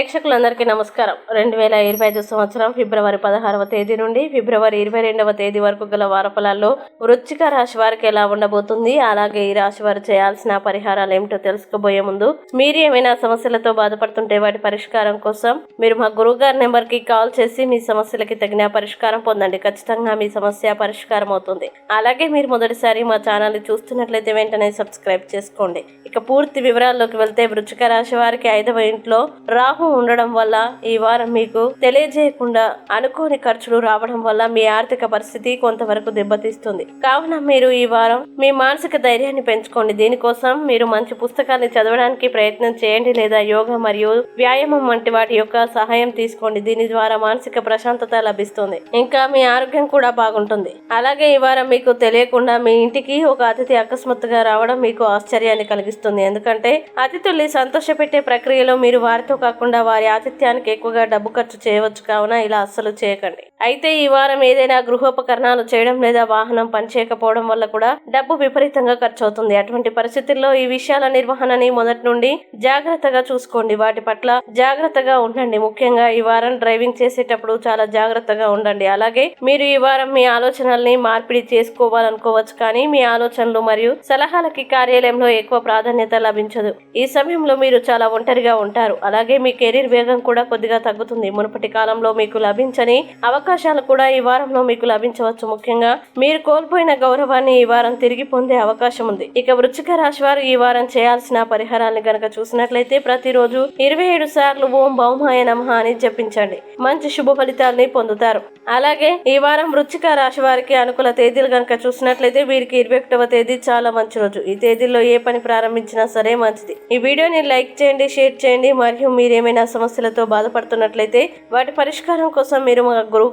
ప్రేక్షకులందరికీ నమస్కారం. రెండు వేల ఇరవై ఐదు సంవత్సరం ఫిబ్రవరి పదహారవ తేదీ నుండి ఫిబ్రవరి ఇరవై రెండవ తేదీ వరకు గల వారఫలాల్లో వృచ్చిక రాశి వారికి ఎలా ఉండబోతుంది? అలాగే ఈ రాశి వారు చేయాల్సిన పరిహారాలు ఏమిటో తెలుసుకోబోయే ముందు మీరు ఏమైనా సమస్యలతో బాధపడుతుంటే వాటి పరిష్కారం కోసం మీరు మా గురువు గారి నెంబర్కి కాల్ చేసి మీ సమస్యలకి తగిన పరిష్కారం పొందండి. ఖచ్చితంగా మీ సమస్య పరిష్కారం అవుతుంది. అలాగే మీరు మొదటిసారి మా ఛానల్ చూస్తున్నట్లయితే వెంటనే సబ్స్క్రైబ్ చేసుకోండి. ఇక పూర్తి వివరాల్లోకి వెళ్తే వృచ్చిక రాశి వారికి ఐదవ ఇంట్లో రాహు ఉండడం వల్ల ఈ వారం మీకు తెలియజేయకుండా అనుకోని ఖర్చులు రావడం వల్ల మీ ఆర్థిక పరిస్థితి కొంతవరకు దెబ్బతీస్తుంది. కావున మీరు ఈ వారం మీ మానసిక ధైర్యాన్ని పెంచుకోండి. దీనికోసం మీరు మంచి పుస్తకాన్ని చదవడానికి ప్రయత్నం చేయండి లేదా యోగా మరియు వ్యాయామం వంటి వాటి యొక్క సహాయం తీసుకోండి. దీని ద్వారా మానసిక ప్రశాంతత లభిస్తుంది. ఇంకా మీ ఆరోగ్యం కూడా బాగుంటుంది. అలాగే ఈ వారం మీకు తెలియకుండా మీ ఇంటికి ఒక అతిథి అకస్మాత్తుగా రావడం మీకు ఆశ్చర్యాన్ని కలిగిస్తుంది. ఎందుకంటే అతిథుల్ని సంతోషపెట్టే ప్రక్రియలో మీరు వారితో కాకుండా వారి ఆతిథ్యానికి ఎక్కువగా డబ్బు ఖర్చు చేయవచ్చు. కావున ఇలా అస్సలు చేయకండి. అయితే ఈ వారం ఏదైనా గృహోపకరణాలు చేయడం లేదా వాహనం పనిచేయకపోవడం వల్ల కూడా డబ్బు విపరీతంగా ఖర్చు అవుతుంది అటువంటి పరిస్థితుల్లో ఈ విషయాల నిర్వహణని మొదటి నుండి జాగ్రత్తగా చూసుకోండి. వాటి పట్ల జాగ్రత్తగా ఉండండి. ముఖ్యంగా ఈ వారం డ్రైవింగ్ చేసేటప్పుడు చాలా జాగ్రత్తగా ఉండండి. అలాగే మీరు ఈ వారం మీ ఆలోచనల్ని మార్పిడి చేసుకోవాలనుకోవచ్చు కానీ మీ ఆలోచనలు మరియు సలహాలకి కార్యాలయంలో ఎక్కువ ప్రాధాన్యత లభించదు. ఈ సమయంలో మీరు చాలా ఒంటరిగా ఉంటారు. అలాగే మీ కెరీర్ వేగం కూడా కొద్దిగా తగ్గుతుంది. మునుపటి కాలంలో మీకు లభించని అవకాశాలు కూడా ఈ వారంలో మీకు లభించవచ్చు. ముఖ్యంగా మీరు కోల్పోయిన గౌరవాన్ని ఈ వారం తిరిగి పొందే అవకాశం ఉంది. ఇక వృచ్చిక రాశి వారు ఈ వారం చేయాల్సిన పరిహారాన్ని గనక చూసినట్లయితే ప్రతిరోజు ఇరవై ఏడు సార్లు ఓం బౌమాయ నమ అని జపించండి. మంచి శుభ ఫలితాల్ని పొందుతారు. అలాగే ఈ వారం వృచ్చిక రాశి వారికి అనుకూల తేదీలు గనక చూసినట్లయితే వీరికి ఇరవై ఒకటవ తేదీ చాలా మంచి రోజు. ఈ తేదీలో ఏ పని ప్రారంభించినా సరే మంచిది. ఈ వీడియోని లైక్ చేయండి షేర్ చేయండి. మరియు మీరు ఏమైనా సమస్యలతో బాధపడుతున్నట్లయితే వాటి పరిష్కారం కోసం మీరు మా గురువు